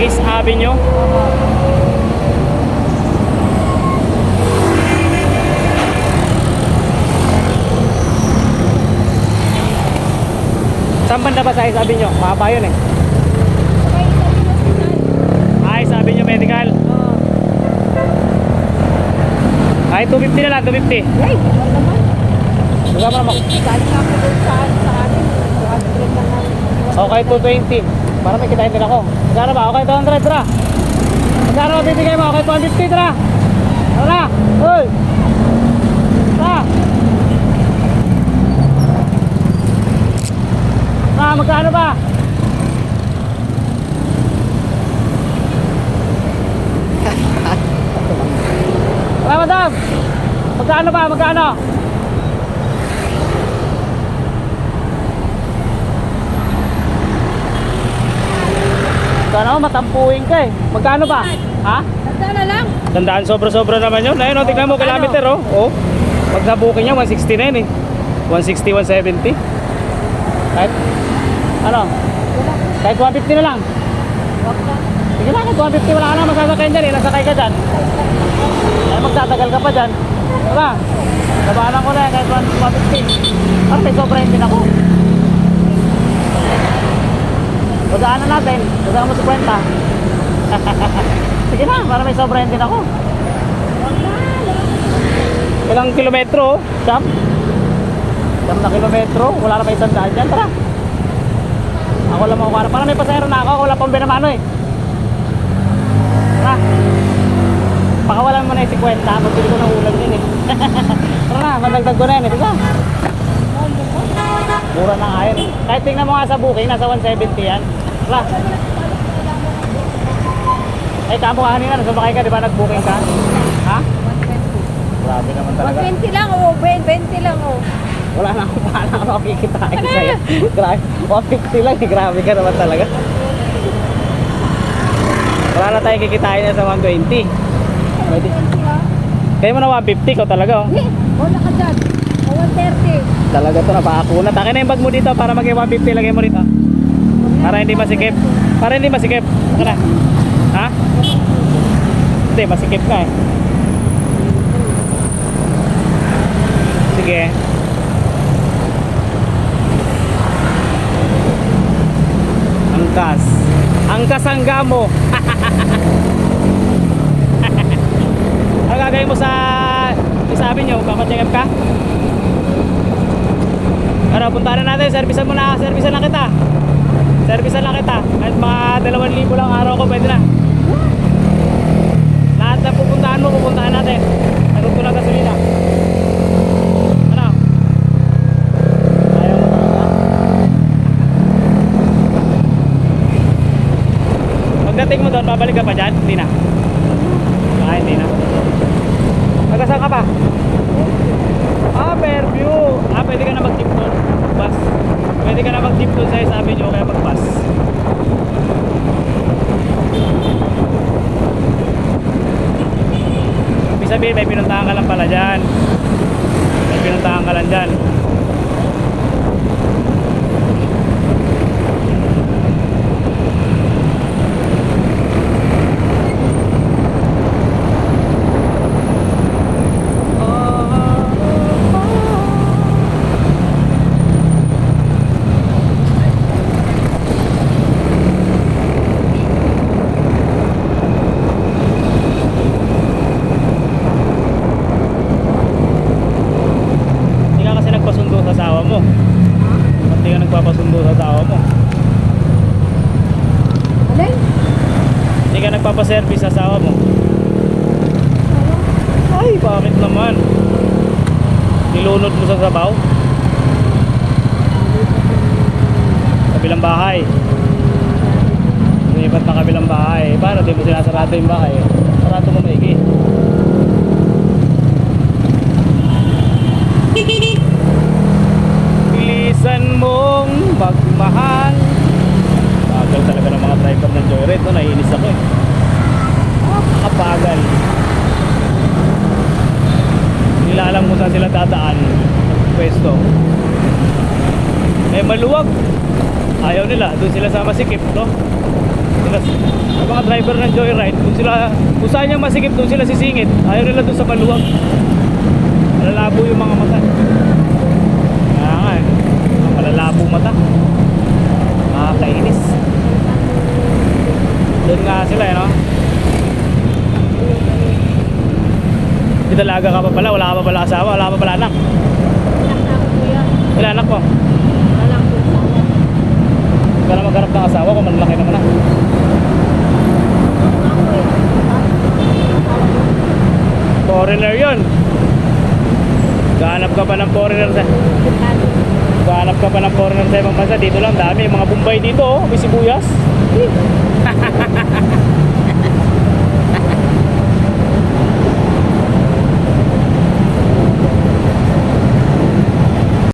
East Avenue. Saan banda ba sa East Avenue? Mahaba yun eh. Okay, sabi Avenue Medical. Ay, 250 na lang, 250. Ay, wala naman. Mo naman. Galing ako doon sa, sa amin. 200 lang ang Okay, 220. Para may kitain din ako. Magkano ba? Okay, 200, tara. Magkano ba bibigay mo? Okay, 250, tara. Tara, uy. Tara. Ah, magkano ba? Tara, madam. Magkano ba? Magkano? Sana matampuin ka eh. Magkano ba? Ha? Tanda na lang. Tandaan sobra-sobra naman yun. Ayun, oh, tignan mo kilometer oh. Oh. Pag nabukin niya 160 na yun eh. 160, 170. Kahit ano? Kahit 150 na lang. Sige na, kahit 150 wala ka na masasakayin dyan eh. Nasakay ka dyan. Ay magtatagal ka pa dyan. Diba? Labanan ko na yan kahit 150. Parang may sobrahin din ako. Pagdaanan natin. Pagdaan mo sa kwenta. Sige na, para may sobrahin din ako. Na. Ilang kilometro? Siyam? Siyam na kilometro, wala na pa isang daan dyan, tara. Ako lang makukuha. Parang may pasahero na ako, ako wala pang binamano eh. Tara. Pakawalan mo na yung 50, magbili ko ng ulam din eh. tara na, madagdag ko na yan eh, diba? Mura na eh. Kahit tingnan mo nga sa booking, nasa 170 yan. Tara. Eh, kamo ka kanina, nasumakay ka, di ba nag-booking ka? Ha? 120. Grabe naman talaga. 120 lang oh. 20 lang oh. Wala na akong pahala ako makikitain sa'yo. Grabe. 150 lang eh. Grabe ka naman talaga. Wala na tayong kikitain na sa 120. Pwede. 120. Kaya mo na 150 ko talaga oh. Wala ka dyan. O 130. Talaga to napakunat. Akin na yung bag mo dito para maging 150 lagay mo rito. Para hindi masikip. Para hindi masikip. Akin na. Ha? Hindi, masikip ka eh. Sige. Angkas. Angkas ang gamo. ano gagawin mo sa isabi nyo? Papacheck up ka? Ano, punta na natin. Servisan mo na. Servisan lang kita. Servisan lang kita. Kahit mga 2,000 lang araw ko, pwede na. Lahat na pupuntahan mo, pupuntahan natin. Sagot ko lang gasolina. Ano? Ayaw mo. Pagdating mo doon, babalik ka pa dyan? Hindi na. Ah, hindi na. Taga-saan ka pa? Ah, Fairview. Ah, pwede ka na mag-jeep doon. Bus. Pwede ka na mag-jeep doon sa sabi nyo, kaya mag-bus. Sabihin, may pinuntahan ka lang pala dyan. May pinuntahan ka lang dyan. Hindi ka kasi nagpasundo sa asawa mo. Hindi ka nagpapasundo sa asawa mo. Alin? Hindi ka nagpapaservice sa asawa mo. Ay, bakit naman? Nilunod mo sa sabaw? Kabilang bahay. Lumipat na kabilang bahay. Para di mo sinasarado yung bahay. Sarado mo maigi. Bilisan mong magmahal. Bagal talaga ng mga No? Naiinis ako eh. Napakabagal. Hindi nila alam kung saan sila dadaan. Pwesto. Eh maluwag. Ayaw nila. Doon sila sa masikip, no? yung mga driver ng joyride kung sila kung saan niya masikip doon sila sisingit ayaw nila doon sa maluwag malalabo yung mga mata kaya nga eh mga malalabo mata makakainis nga sila eh no Di dalaga ka pa pala, wala ka pa pala asawa, wala ka pa pala anak. Na. Ilan anak mo? Huwag ka na magharap ng asawa kung malaki naman na. Foreigner yun. Gahanap ka pa ng foreigner sa... Gahanap ka pa ng foreigner sa ibang bansa. Dito lang, dami. Mga Bombay dito, oh. May sibuyas.